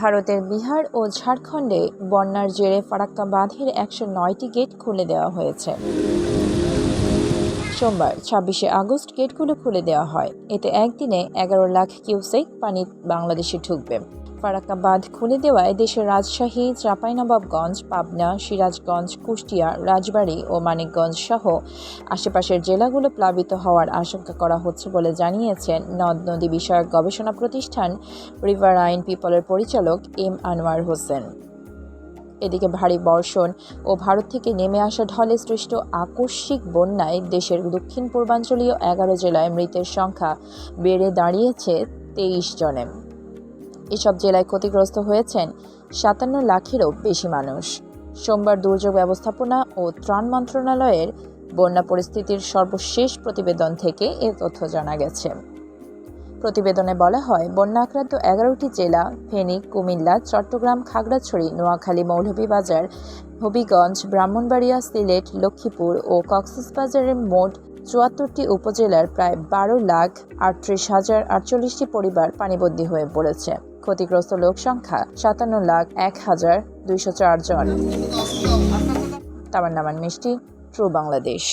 ভারতের বিহার ও ঝাড়খণ্ডে বন্যার জেরে ফারাক্কা বাঁধের একশো নয়টি গেট খুলে দেওয়া হয়েছে। সোমবার, ছাব্বিশে আগস্ট গেটগুলো খুলে দেওয়া হয়। এতে একদিনে এগারো লাখ কিউসেক পানি বাংলাদেশে ঢুকবে। ফারাক্কা বাঁধ খুলে দেওয়ায় দেশের রাজশাহী, চাঁপাইনবাবগঞ্জ, পাবনা, সিরাজগঞ্জ, কুষ্টিয়া, রাজবাড়ী ও মানিকগঞ্জ সহ আশেপাশের জেলাগুলো প্লাবিত হওয়ার আশঙ্কা করা হচ্ছে বলে জানিয়েছেন নদ নদী বিষয়ক গবেষণা প্রতিষ্ঠান রিভার আইন পিপলের পরিচালক এম আনোয়ার হোসেন। এদিকে ভারী বর্ষণ ও ভারত থেকে নেমে আসা ঢলে সৃষ্ট আকস্মিক বন্যায় দেশের দক্ষিণ পূর্বাঞ্চলীয় এগারো জেলায় মৃতের সংখ্যা বেড়ে দাঁড়িয়েছে তেইশ জনে। এসব জেলায় ক্ষতিগ্রস্ত হয়েছেন সাতান্ন লাখেরও বেশি মানুষ। সোমবার দুর্যোগ ব্যবস্থাপনা ও ত্রাণ মন্ত্রণালয়ের বন্যা পরিস্থিতির সর্বশেষ প্রতিবেদন থেকে এ তথ্য জানা গেছে। প্রতিবেদনে বলা হয় বন্যা আক্রান্ত এগারোটি জেলা ফেনী, কুমিল্লা, চট্টগ্রাম, খাগড়াছড়ি, নোয়াখালী, মৌলভীবাজার, হবিগঞ্জ, ব্রাহ্মণবাড়িয়া, সিলেট, লক্ষ্মীপুর ও কক্সবাজারের মোট চুয়াত্তরটি উপজেলার প্রায় বারো লাখ আটত্রিশ হাজার আটচল্লিশটি পরিবার পানিবন্দী হয়ে পড়েছে। ক্ষতিগ্রস্ত লোক সংখ্যা সাতান্ন লাখ এক হাজার দুইশো চার জন। তামান্নামান মিষ্টি, ট্রু বাংলাদেশ।